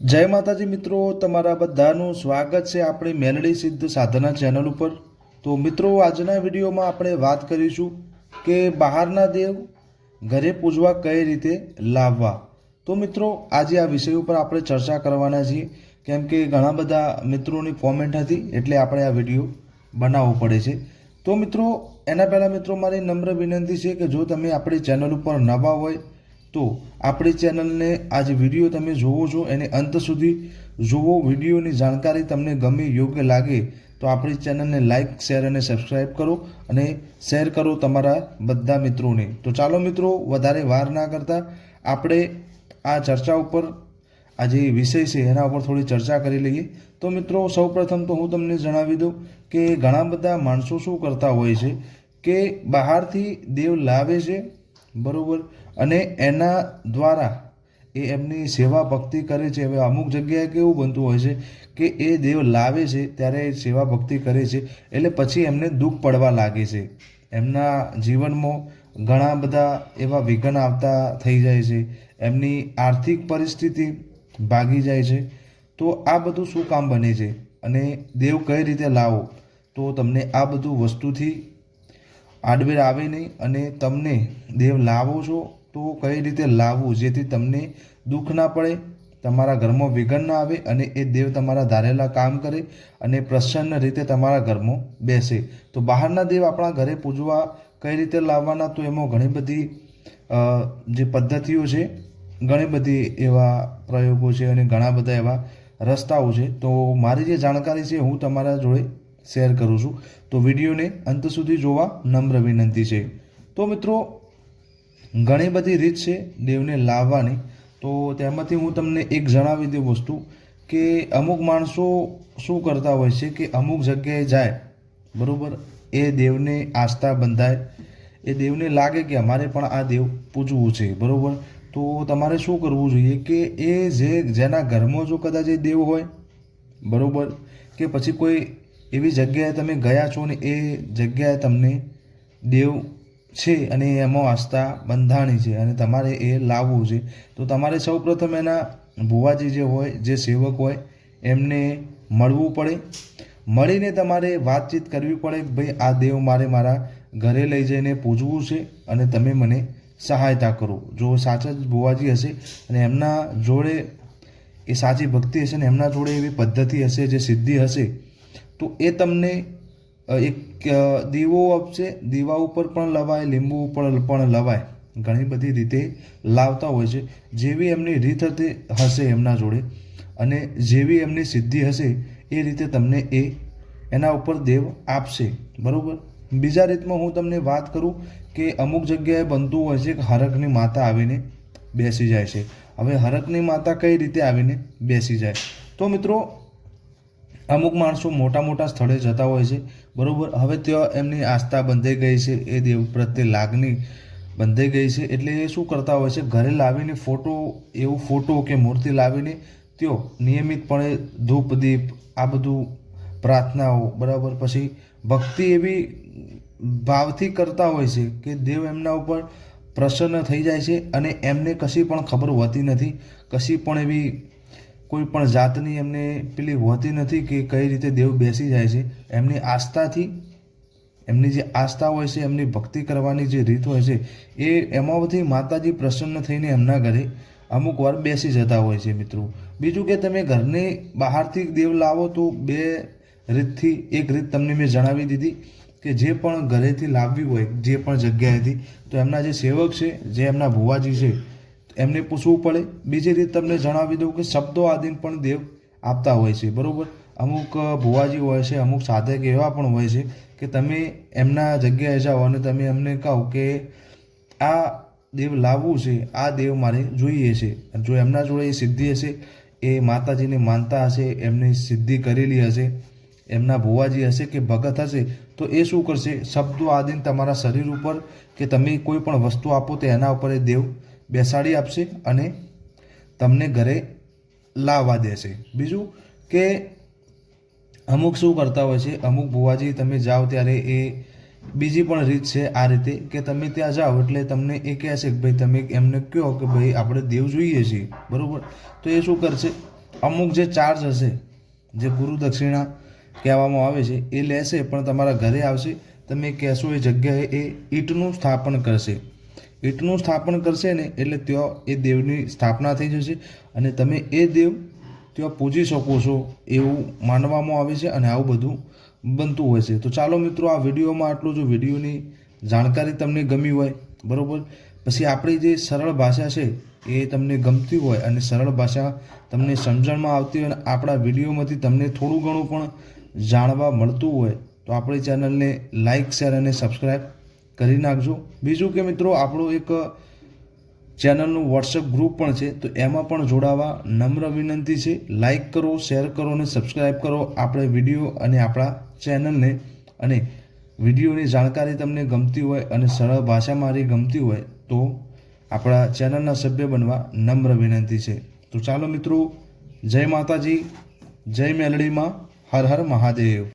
જય માતાજી મિત્રો, તમારા બધાનું સ્વાગત છે આપણી મેલડી સિદ્ધ સાધના ચેનલ ઉપર. તો મિત્રો, આજના વિડીયોમાં આપણે વાત કરીશું કે બહારના દેવ ઘરે પૂજવા કઈ રીતે લાવવા. તો મિત્રો, આજે આ વિષય ઉપર આપણે ચર્ચા કરવાના છીએ. કેમ કે ઘણા બધા મિત્રોની કોમેન્ટ હતી, એટલે આપણે આ વીડિયો બનાવવો પડે છે. તો મિત્રો, એના પહેલાં મિત્રો, મારી નમ્ર વિનંતી છે કે જો તમે આપણી ચેનલ ઉપર નવા હોય તો આપણી ચેનલને આ વીડિયો તમે જોવો છો, એને અંત સુધી જુઓ. વિડીયોની જાણકારી તમને ગમે યોગ્ય લાગે તો આપણી ચેનલને લાઇક શેર અને સબસ્ક્રાઈબ કરો અને શેર કરો તમારા બધા મિત્રોને. તો ચાલો મિત્રો, વધારે વાર ના કરતા આપણે આ ચર્ચા ઉપર આ જે વિષય છે એના ઉપર થોડી ચર્ચા કરી લઈએ. તો મિત્રો, સૌપ્રથમ તો હું તમને જણાવી દઉં કે ઘણા બધા માણસો શું કરતા હોય છે કે બહારથી દેવ લાવે છે બરોબર? અને એના દ્વારા એ એમની સેવા ભક્તિ કરે છે. હવે અમુક જગ્યાએ કેવું બનતું હોય છે કે એ દેવ લાવે છે ત્યારે એ સેવા ભક્તિ કરે છે. એટલે પછી એમને દુઃખ પડવા લાગે છે. એમના જીવનમાં ઘણા બધા એવા વિઘ્ન આવતા થઈ જાય છે. એમની આર્થિક પરિસ્થિતિ ભાગી જાય છે. તો આ બધું શું કામ બને છે? અને દેવ કઈ રીતે લાવો? તો તમને આ બધું વસ્તુથી આડવેર આવે નહીં અને તમને દેવ લાવો છો, તો કઈ રીતે લાવવું? જેથી તમને દુઃખ ના પડે, તમારા ઘરમાં વિઘન ના આવે અને એ દેવ તમારા ધારેલા કામ કરે અને પ્રસન્ન રીતે તમારા ઘરમાં બેસે. તો બહારના દેવ આપણા ઘરે પૂજવા કઈ રીતે લાવવાના, તો એમાં ઘણી બધી જે પદ્ધતિઓ છે, ઘણી બધી એવા પ્રયોગો છે અને ઘણા બધા એવા રસ્તાઓ છે. તો મારી જે જાણકારી છે, હું તમારા જોડે શેર કરું છું. તો વિડીયોને અંત સુધી જોવા નમ્ર વિનંતી છે. તો મિત્રો, ઘણી બધી રીત છે દેવને લાવવાની. તો તેમાંથી હું તમને એક જણાવી દઉં વસ્તુ કે અમુક માણસો શું કરતા હોય છે કે અમુક જગ્યાએ જાય, બરાબર? એ દેવને આસ્થા બંધાય. એ દેવને લાગે કે અમારે પણ આ દેવ પૂજવું છે, બરાબર? તો તમારે શું કરવું જોઈએ કે એ જે, જેના ઘરમાં જો કદાચ એ દેવ હોય, બરાબર? કે પછી કોઈ એવી જગ્યાએ તમે ગયા છો ને એ જગ્યાએ તમને દેવ છે અને એમાં આસ્થા બંધાણી છે અને તમારે એ લાવવું છે. તો તમારે સૌપ્રથમ એના ભુવાજી જે હોય, જે સેવક હોય, એમને મળવું પડે. મળીને તમારે વાતચીત કરવી પડે ભાઈ આ દેવ મારે મારા ઘરે લઈ જઈને પૂજવું છે અને તમે મને સહાયતા કરો. જો સાચા જ ભુવાજી હશે અને એમના જોડે એ સાચી ભક્તિ હશે ને એમના જોડે એવી પદ્ધતિ હશે, જે સિદ્ધિ હશે તો એ તમને એક દીવો આપશે. દીવા ઉપર પણ લવાય, લીંબુ ઉપર પણ લવાય. ઘણી બધી રીતે લાવતા હોય છે. જેવી એમની રીત હતી, હશે એમના જોડે. અને જેવી એમની સિદ્ધિ હશે, એ રીતે તમને એ એના ઉપર દેવ આપશે. બરાબર? બીજા રીતમાં હું તમને વાત કરું કે અમુક જગ્યાએ બનતું હોય છે કે હરકની માતા આવીને બેસી જાય છે. હવે હરકની માતા કઈ રીતે આવીને બેસી જાય? તો મિત્રો અમુક માણસો મોટા મોટા સ્થળે જતા હોય છે. બરાબર, હવે ત્યાં એમની આસ્થા બંધાઈ ગઈ છે, એ દેવ પ્રત્યે લાગણી બંધાઈ ગઈ છે. એટલે એ શું કરતા હોય છે, ઘરે લાવીને ફોટો, એવું ફોટો કે મૂર્તિ લાવીને તેઓ નિયમિતપણે ધૂપ, દીપ, આ બધું પ્રાર્થનાઓ, બરાબર. પછી ભક્તિ એવી ભાવથી કરતા હોય છે કે દેવ એમના ઉપર પ્રસન્ન થઈ જાય છે અને એમને કશી પણ ખબર હોતી નથી, કશી પણ એવી કોઈ પણ જાતની એમને પેલી હોતી નથી કે કઈ રીતે દેવ બેસી જાય છે. એમની આસ્થાથી, એમની જે આસ્થા હોય છે, એમની ભક્તિ કરવાની જે રીત હોય છે, એ એમાંથી માતાજી પ્રસન્ન થઈને એમના ઘરે અમુક વાર બેસી જતા હોય છે મિત્રો. બીજું કે તમે ઘરની બહારથી દેવ લાવો તો બે રીતથી, એક રીત તમને મેં જણાવી દીધી કે જે પણ ઘરેથી લાવવી હોય, જે પણ જગ્યાએથી, તો એમના જે સેવક છે, જે એમના ભુવાજી છે એમને પૂછવું પડે. બીજી રીત તમને જણાવી દઉં કે શબ્દો આદિન પણ દેવ આપતા હોય છે. બરાબર? અમુક ભુવાજી હોય છે, અમુક સાધક એવા પણ હોય છે કે તમે એમના જગ્યાએ જાઓ અને તમે એમને કહો કે આ દેવ લાવવું છે, આ દેવ મારે જોઈએ છે. જો એમના જોડે એ સિદ્ધિ હશે, એ માતાજીને માનતા હશે, એમની સિદ્ધિ કરેલી હશે, એમના ભુવાજી હશે કે ભગત હશે, તો એ શું કરશે? શબ્દો આદિન તમારા શરીર ઉપર કે તમે કોઈ પણ વસ્તુ આપો તો એના ઉપર એ દેવ બેસાડી આપશે અને તમને ઘરે લાવવા દેશે. બીજું કે અમુક શું કરતા હોય છે? અમુક ભુવાજી તમે જાઓ ત્યારે એ બીજી પણ રીત છે આ રીતે કે તમે ત્યાં જાઓ એટલે તમને એ કહેશે કે ભાઈ તમે એમને કહો કે ભાઈ આપણે દેવ જોઈએ છીએ. બરાબર? તો એ શું કરશે? અમુક જે ચાર્જ હશે, જે ગુરુ દક્ષિણા કહેવામાં આવે છે, એ લેશે પણ તમારા ઘરે આવશે. તમે કહેશો એ જગ્યાએ એ ઈંટનું સ્થાપન કરશે. ઈંટનું સ્થાપન કરશે ને એટલે ત્યાં એ દેવની સ્થાપના થઈ જશે. અને તમે એ દેવ ત્યાં પૂજી શકો છો એવું માનવામાં આવે છે અને આવું બધું બનતું હોય છે. તો ચાલો મિત્રો, આ વિડીયોમાં આટલું જો. વિડીયોની જાણકારી તમને ગમી હોય, બરાબર? પછી આપણી જે સરળ ભાષા છે એ તમને ગમતી હોય અને સરળ ભાષા તમને સમજણમાં આવતી હોય અને આપણા વિડીયોમાંથી તમને થોડું ઘણું પણ જાણવા મળતું હોય, તો આપણી ચેનલને લાઇક શેર અને સબસ્ક્રાઈબ કરી નાખજો. બીજું કે મિત્રો, આપણું એક ચેનલનું વોટ્સઅપ ગ્રુપ પણ છે, તો એમાં પણ જોડાવા નમ્ર વિનંતી છે. લાઇક કરો શેર કરો અને સબસ્ક્રાઈબ કરો આપણે વીડિયો અને આપણા ચેનલને. અને વિડીયોની જાણકારી તમને ગમતી હોય અને સરળ ભાષા મારી ગમતી હોય, તો આપણા ચેનલના સભ્ય બનવા નમ્ર વિનંતી છે. તો ચાલો મિત્રો, જય માતાજી, જય મેલડીમાં, હર હર મહાદેવ.